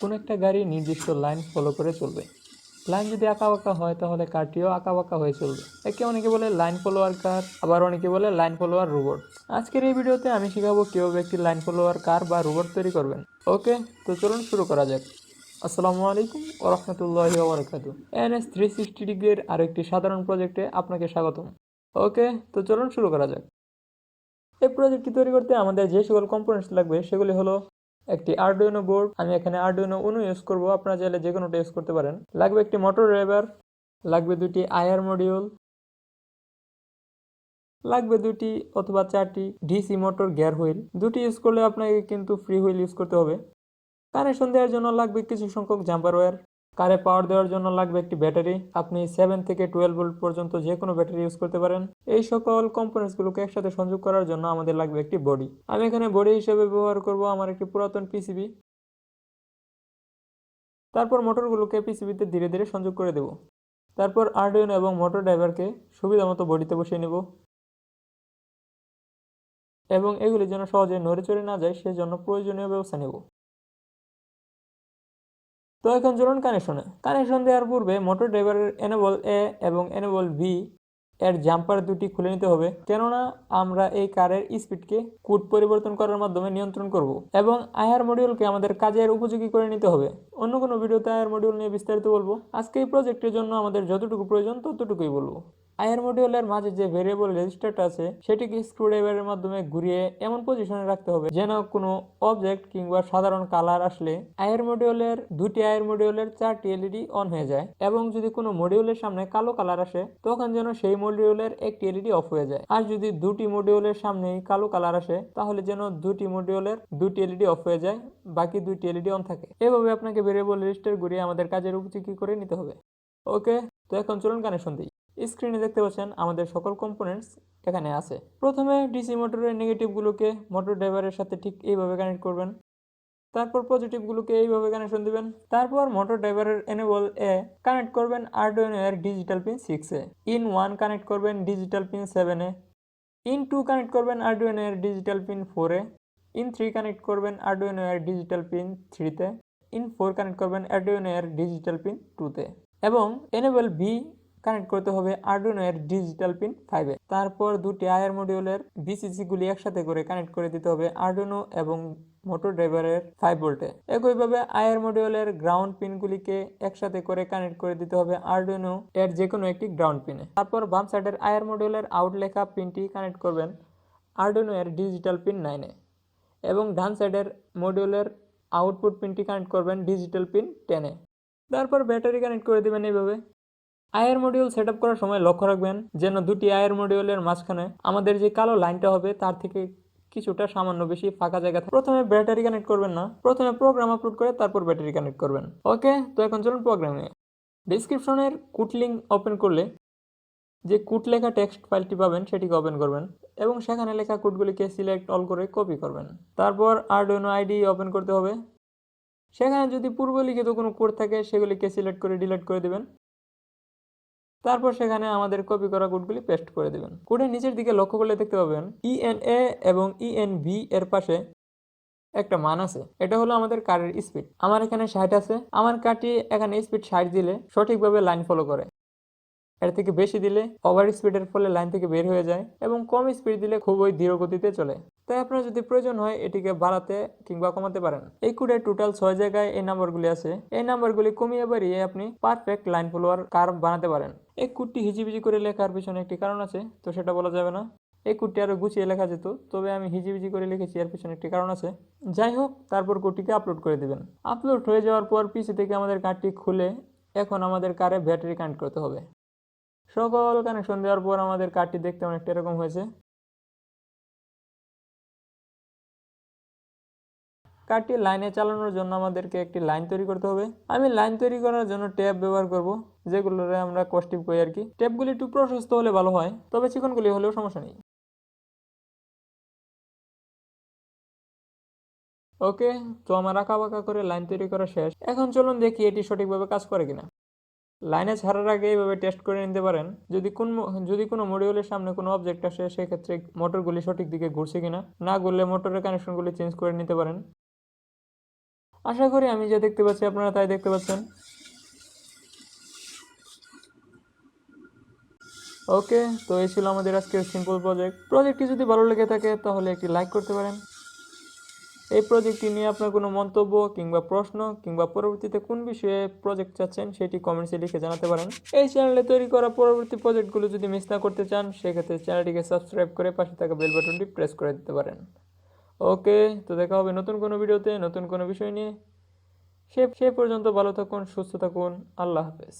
কোন একটা গাড়ি নির্দিষ্ট লাইন ফলো করে চলবে। লাইন যদি আঁকা বাঁকা হয়, তাহলে কারটিও আঁকা বাঁকা হয়ে চলবে। একে অনেকে বলে লাইন ফলোয়ার কার আবার অনেকে বলে লাইন ফলোয়ার রোবট আজকের এই ভিডিওতে আমি শেখাবো কীভাবে একটি লাইন ফলোয়ার কার বা রোবট তৈরি করবেন। ওকে, তো চলুন শুরু করা যাক। আসসালামু আলাইকুম ও রহমতুল্লাহ ওবরাকাতু এন এস থ্রি সিক্সটি ডিগ্রির আরও একটি সাধারণ প্রজেক্টে আপনাকে স্বাগতম। ওকে, তো চলুন শুরু করা যাক। এই প্রজেক্টটি তৈরি করতে আমাদের যে সকল কম্পোনেন্টস লাগবে, সেগুলি হলো একটি আরডুইনো বোর্ড আমি এখানে আরডুইনো উনো ইউজ করব। আপনারা চাইলে যে কোনোটা ইউজ করতে পারেন। লাগবে একটি মোটর ড্রাইভার লাগবে দুটি আয়ার মডিউল লাগবে দুটি অথবা চারটি ডিসি মোটর গিয়ার হুইল দুটি ইউজ করলে আপনাকে কিন্তু ফ্রি হুইল ইউজ করতে হবে। কানেকশন দেওয়ার জন্য লাগবে কিছু সংখ্যক জাম্পার ওয়্যার কারে পাওয়ার দেওয়ার জন্য লাগবে একটি ব্যাটারি। আপনি সেভেন থেকে টুয়েলভ ভোল্ট পর্যন্ত যে কোনো ব্যাটারি ইউজ করতে পারেন। এই সকল কম্পোনেন্টসগুলোকে একসাথে সংযোগ করার জন্য আমাদের লাগবে একটি বডি আমি এখানে বডি হিসেবে ব্যবহার করব আমার একটি পুরাতন পিসিবি তারপর মোটরগুলোকে পিসিবিতে ধীরে ধীরে সংযোগ করে দেব। তারপর আরডিএন এবং মোটর ড্রাইভারকে সুবিধা মতো বডিতে বসিয়ে নেব। এবং এগুলি যেন সহজে নড়ে চড়ে না যায়, সেজন্য প্রয়োজনীয় ব্যবস্থা নেব। তো এখন চলুন কানেকশনে কানেকশন দেওয়ার পূর্বে মোটর ড্রাইভারের এনেবল এ এবং এনেবল বি এর জাম্পার দুটি খুলে নিতে হবে, কেননা আমরা এই কারের স্পিডকে কুট পরিবর্তন করার মাধ্যমে নিয়ন্ত্রণ করব এবং আয়ার মডিউলকে আমাদের কাজের উপযোগী করে নিতে হবে। অন্য কোনো ভিডিওতে আয়ার মডিউল নিয়ে বিস্তারিত বলব। আজকে এই প্রজেক্টের জন্য আমাদের যতটুকু প্রয়োজন ততটুকুই বলব। আয়ার মডিউলের মাঝে যে ভেরিয়েবল রেজিস্টারটা আছে, সেটিকে স্ক্রুড্রাইভারের মাধ্যমে ঘুরিয়ে এমন পজিশনে রাখতে হবে যেন কোনো অবজেক্ট কিংবা সাধারণ কালার আসলে আয়ার মডিউলের দুটি আয়ার মডিউলের চারটি এলইডি অন হয়ে যায় এবং যদি কোনো মডিউলের সামনে কালো কালার আসে, তখন যেন সেই মডিউলের একটি এলইডি অফ হয়ে যায়। আর যদি দুটি মডিউলের সামনেই কালো কালার আসে, তাহলে যেন দুটি মডিউলের দুটি এলইডি অফ হয়ে যায়, বাকি দুইটি এলইডি অন থাকে। এভাবে আপনাকে ভেরিয়েবল রেজিস্টার ঘুরিয়ে আমাদের কাজের উপযোগী করে নিতে হবে। ওকে তো এখন চলুন কানেকশন দিই। স্ক্রিনে দেখতে পাচ্ছেন আমাদের সকল কম্পোনেন্টস এখানে আছে। প্রথমে ডিসি মোটরের নেগেটিভগুলোকে মোটর ড্রাইভারের সাথে ঠিক এইভাবে কানেক্ট করবেন। তারপর পজিটিভগুলোকে এইভাবে কানেকশন দিবেন। তারপর মোটর ড্রাইভারের এনেবল এ কানেক্ট করবেন আরডুইনো এর ডিজিটাল পিন সিক্সে ইন ওয়ান কানেক্ট করবেন ডিজিটাল পিন সেভেনে ইন টু কানেক্ট করবেন আরডুইনো এর ডিজিটাল পিন ফোরে ইন থ্রি কানেক্ট করবেন আরডুইনো এর ডিজিটাল পিন থ্রিতে ইন ফোর কানেক্ট করবেন আরডুইনো এর ডিজিটাল পিন টুতে এবং এনেবল ভি কানেক্ট করতে হবে আরডুইনো এর ডিজিটাল পিন ফাইভে তারপর দুটি আয়ার মডিউলের বিসিসি গুলি একসাথে করে কানেক্ট করে দিতে হবে আরডুইনো এবং মোটর ড্রাইভারের ফাইভ ভোল্টে একইভাবে আয়ার মডিউলের গ্রাউন্ড পিনগুলিকে একসাথে করে কানেক্ট করে দিতে হবে আরডুইনো এর যে কোনো একটি গ্রাউন্ড পিনে তারপর বাম সাইডের আয়ার মডিউলের আউট লেখা পিনটি কানেক্ট করবেন আরডুইনো এর ডিজিটাল পিন নাইনে এবং ডান সাইডের মডিউলের আউটপুট পিনটি কানেক্ট করবেন ডিজিটাল পিন টেনে তারপর ব্যাটারি কানেক্ট করে দেবেন এইভাবে। আয়ার মডিউল সেট করার সময় লক্ষ্য রাখবেন যেন দুটি আয়ার মডিউলের মাঝখানে আমাদের যে কালো লাইনটা হবে তার থেকে কিছুটা সামান্য বেশি ফাঁকা জায়গা থাকে। প্রথমে ব্যাটারি কানেক্ট করবেন না। প্রথমে প্রোগ্রাম আপলোড করে তারপর ব্যাটারি কানেক্ট করবেন। ওকে, তো এখন চলুন প্রোগ্রামে। ডিসক্রিপশনের কুট লিঙ্ক ওপেন করলে যে কুট লেখা টেক্সট ফাইলটি পাবেন সেটিকে ওপেন করবেন এবং সেখানে লেখা কোডগুলিকে সিলেক্ট অল করে কপি করবেন। তারপর আরডুইনো আইডি ওপেন করতে হবে। সেখানে যদি পূর্ব লিখিত কোনো কোড থাকে সেগুলিকে সিলেক্ট করে ডিলিট করে দেবেন। তারপর সেখানে আমাদের কপি করা কোডগুলি পেস্ট করে দেবেন। কোডের নিচের দিকে লক্ষ্য করলে দেখতে পাবেন ইএনএ এবং ইএনভি এর পাশে একটা মান আছে। এটা হলো আমাদের কারের স্পিড আমার এখানে ষাট আছে। আমার কারটি এখানে স্পিড ষাট দিলে সঠিকভাবে লাইন ফলো করে। এর থেকে বেশি দিলে ওভার স্পিডের ফলে লাইন থেকে বের হয়ে যায় এবং কম স্পিড দিলে খুবই ধীর গতিতে চলে। তাই আপনার যদি প্রয়োজন হয় এটিকে বাড়াতে কিংবা কমাতে পারেন। এই কোডের টোটাল ছয় জায়গায় এই নাম্বারগুলি আছে। এই নাম্বারগুলি কমিয়ে বাড়িয়ে আপনি পারফেক্ট লাইন ফলোয়ার কার বানাতে পারেন। এই কোডটি হিজিবিজি করে লেখার পিছনে একটি কারণ আছে, তো সেটা বলা যাবে না। এই কোডটি আরও গুছিয়ে লেখা যেত, তবে আমি হিজিবিজি করে লিখেছি, এর পিছনে একটি কারণ আছে। যাই হোক, তারপর কোডটিকে আপলোড করে দেবেন। আপলোড হয়ে যাওয়ার পর পিসি থেকে আমাদের কার্ডটি খুলে এখন আমাদের কারে ব্যাটারি কানেক্ট করতে হবে। সকল কানেকশন দেওয়ার পর আমাদের কার্ডটি দেখতে অনেকটা এরকম হয়েছে। কার্ডটি লাইনে চালানোর জন্য আমাদেরকে একটি লাইন তৈরি করতে হবে। আমি লাইন তৈরি করার জন্য ট্যাব ব্যবহার করব, যেগুলোরে আমরা কস্টিপ করি আর কি। ট্যাবগুলি একটু প্রশস্ত হলে ভালো হয়, তবে চিকনগুলি হলেও সমস্যা নেই। ওকে, তো আমার আঁকা বাঁকা করে লাইন তৈরি করা শেষ। এখন চলুন দেখি এটি সঠিকভাবে কাজ করে কিনা। লাইনে ছাড়ার আগে এইভাবে টেস্ট করে নিতে পারেন। যদি কোন যদি কোনো মডিউলের সামনে কোনো অবজেক্ট আসে, সেক্ষেত্রে মোটরগুলি সঠিক দিকে ঘুরছে কিনা। না ঘুরলে মোটরের কানেকশনগুলি চেঞ্জ করে নিতে পারেন। আশা করি আমি যা দেখতে পাচ্ছি, আপনারা তাই দেখতে পাচ্ছেন। ওকে, তো এই ছিল আমাদের আজকের সিম্পল প্রজেক্ট প্রজেক্টটি যদি ভালো লেগে থাকে, তাহলে একটি লাইক করতে পারেন। এই প্রজেক্টটি নিয়ে আপনার কোনো মন্তব্য কিংবা প্রশ্ন কিংবা পরবর্তীতে কোন বিষয়ে প্রজেক্ট চাচ্ছেন, সেটি কমেন্টসে লিখে জানাতে পারেন। এই চ্যানেলে তৈরি করা পরবর্তী প্রজেক্টগুলো যদি মিস না করতে চান, সেক্ষেত্রে চ্যানেলটিকে সাবস্ক্রাইব করে পাশে থাকা বেল বাটনটি প্রেস করে দিতে পারেন। ওকে, তো দেখা হবে নতুন কোনো ভিডিওতে, নতুন কোনো বিষয় নিয়ে। সে সে পর্যন্ত ভালো থাকুন, সুস্থ থাকুন, আল্লাহ হাফেজ।